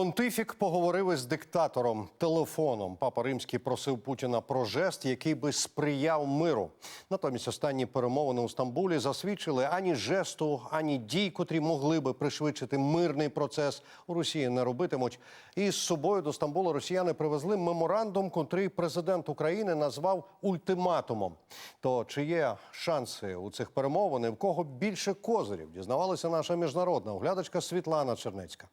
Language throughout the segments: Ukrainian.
Понтифік поговорив із диктатором телефоном. Папа Римський просив Путіна про жест, який би сприяв миру. Натомість останні перемовини у Стамбулі засвідчили ані жесту, ані дій, котрі могли би пришвидшити мирний процес. У Росії не робитимуть. І з собою до Стамбула росіяни привезли меморандум, котрий президент України назвав ультиматумом. То чи є шанси у цих перемовин? В кого більше козирів? Дізнавалася наша міжнародна оглядачка Світлана Чернецька.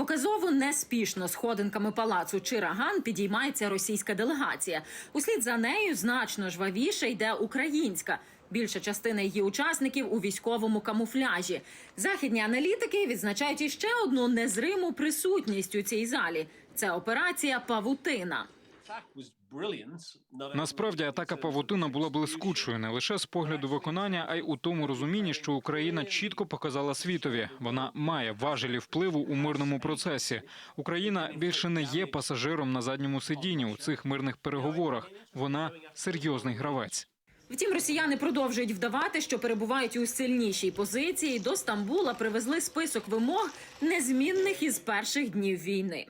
Показово неспішно сходинками палацу Чираган підіймається російська делегація. Услід за нею значно жвавіше йде українська. Більша частина її учасників у військовому камуфляжі. Західні аналітики відзначають іще одну незриму присутність у цій залі. Це операція Павутина. Насправді атака павутина була блискучою не лише з погляду виконання, а й у тому розумінні, що Україна чітко показала світові. Вона має важелі впливу у мирному процесі. Україна більше не є пасажиром на задньому сидінні у цих мирних переговорах. Вона серйозний гравець. Втім, росіяни продовжують вдавати, що перебувають у сильнішій позиції. До Стамбула привезли список вимог незмінних із перших днів війни.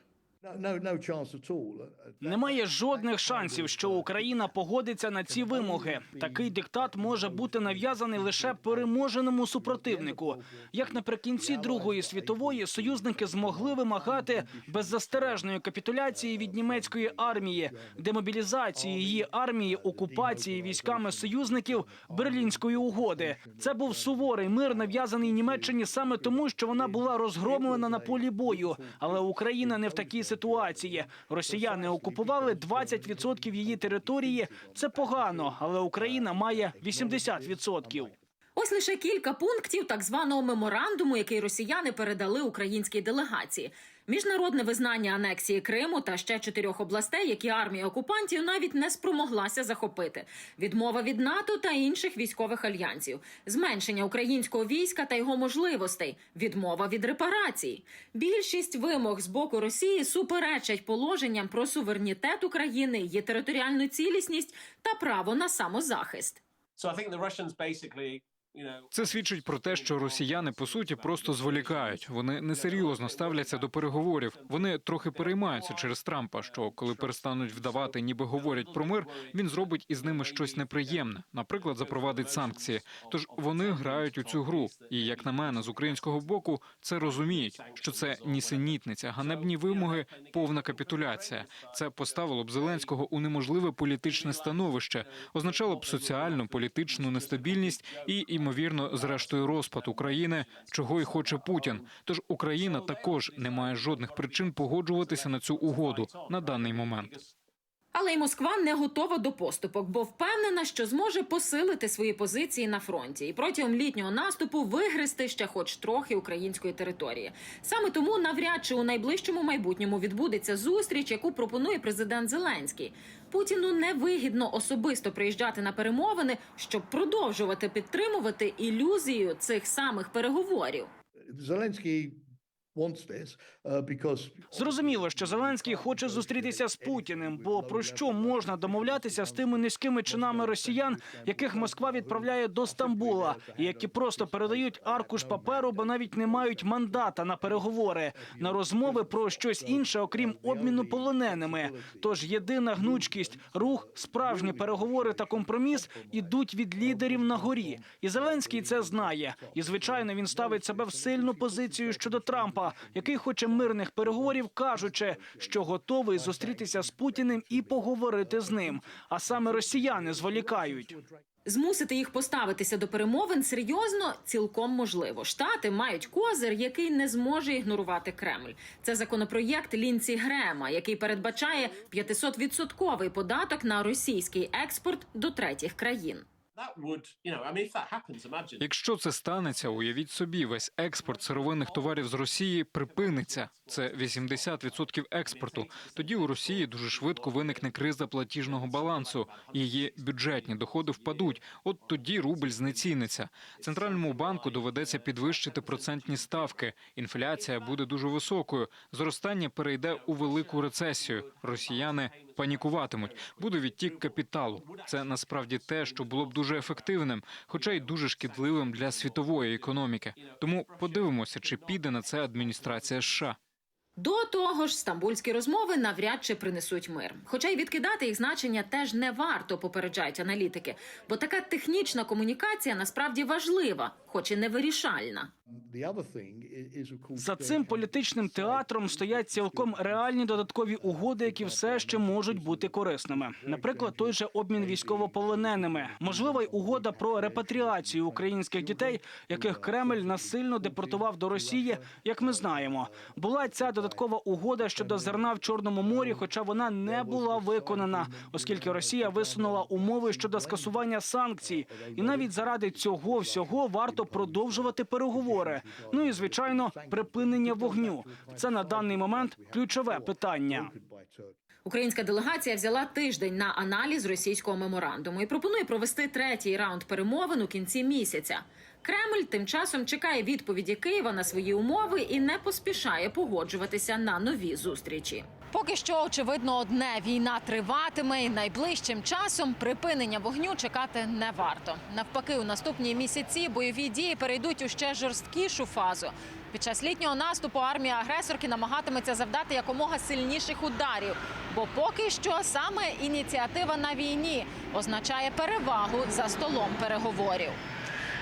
Немає жодних шансів, що Україна погодиться на ці вимоги. Такий диктат може бути нав'язаний лише переможеному супротивнику. Як наприкінці Другої світової союзники змогли вимагати беззастережної капітуляції від німецької армії, демобілізації її армії, окупації військами союзників Берлінської угоди. Це був суворий мир, нав'язаний Німеччині саме тому, що вона була розгромлена на полі бою. Але Україна не в такій ситуації. Росіяни окупували 20% її території. Це погано, але Україна має 80%. Ось лише кілька пунктів так званого меморандуму, який росіяни передали українській делегації. Міжнародне визнання анексії Криму та ще чотирьох областей, які армія окупантів навіть не спромоглася захопити. Відмова від НАТО та інших військових альянсів, зменшення українського війська та його можливостей, відмова від репарацій. Більшість вимог з боку Росії суперечать положенням про суверенітет України, її територіальну цілісність та право на самозахист. So I think Це свідчить про те, що росіяни по суті просто зволікають. Вони несерйозно ставляться до переговорів. Вони трохи переймаються через Трампа. Що коли перестануть вдавати, ніби говорять про мир, він зробить із ними щось неприємне, наприклад, запровадить санкції. Тож вони грають у цю гру. І як на мене, з українського боку це розуміють, що це нісенітниця, ганебні вимоги, повна капітуляція. Це поставило б Зеленського у неможливе політичне становище, означало б соціальну політичну нестабільність і, ймовірно, зрештою розпад України, чого й хоче Путін. Тож Україна також не має жодних причин погоджуватися на цю угоду на даний момент. Але й Москва не готова до поступок, бо впевнена, що зможе посилити свої позиції на фронті і протягом літнього наступу вигризти ще хоч трохи української території. Саме тому навряд чи у найближчому майбутньому відбудеться зустріч, яку пропонує президент Зеленський. Путіну невигідно особисто приїжджати на перемовини, щоб продовжувати підтримувати ілюзію цих самих переговорів. Zelensky Зрозуміло, що Зеленський хоче зустрітися з Путіним. Бо про що можна домовлятися з тими низькими чинами росіян, яких Москва відправляє до Стамбула, і які просто передають аркуш паперу, бо навіть не мають мандата на переговори, на розмови про щось інше, окрім обміну полоненими. Тож єдина гнучкість, рух, справжні переговори та компроміс ідуть від лідерів на горі. І Зеленський це знає. І звичайно, він ставить себе в сильну позицію щодо Трампа, який хоче мирних переговорів, кажучи, що готовий зустрітися з Путіним і поговорити з ним. А саме росіяни зволікають. Змусити їх поставитися до перемовин серйозно цілком можливо. Штати мають козир, який не зможе ігнорувати Кремль. Це законопроєкт Лінці Грема, який передбачає 500-відсотковий податок на російський експорт до третіх країн. Якщо це станеться, уявіть собі, весь експорт сировинних товарів з Росії припиниться. Це 80% експорту. Тоді у Росії дуже швидко виникне криза платіжного балансу. Її бюджетні доходи впадуть. От тоді рубль знеціниться. Центральному банку доведеться підвищити процентні ставки. Інфляція буде дуже високою. Зростання перейде у велику рецесію. Росіяни панікуватимуть. Буде відтік капіталу. Це насправді те, що було б дуже дуже ефективним, хоча й дуже шкідливим для світової економіки. Тому подивимося, чи піде на це адміністрація США. До того ж, стамбульські розмови навряд чи принесуть мир. Хоча й відкидати їх значення теж не варто, попереджають аналітики, бо така технічна комунікація насправді важлива, хоч і не вирішальна. За цим політичним театром стоять цілком реальні додаткові угоди, які все ще можуть бути корисними. Наприклад, той же обмін військовополоненими, можлива й угода про репатріацію українських дітей, яких Кремль насильно депортував до Росії. Як ми знаємо, була ця додаткова угода щодо зерна в Чорному морі, хоча вона не була виконана, оскільки Росія висунула умови щодо скасування санкцій, і навіть заради цього всього варто продовжувати переговори. Ну і звичайно, припинення вогню. Це на даний момент ключове питання. Українська делегація взяла тиждень на аналіз російського меморандуму і пропонує провести третій раунд перемовин у кінці місяця. Кремль тим часом чекає відповіді Києва на свої умови і не поспішає погоджуватися на нові зустрічі. Поки що очевидно одне війна триватиме, і найближчим часом припинення вогню чекати не варто. Навпаки, у наступні місяці бойові дії перейдуть у ще жорсткішу фазу. Під час літнього наступу армія агресорки намагатиметься завдати якомога сильніших ударів. Бо поки що саме ініціатива на війні означає перевагу за столом переговорів.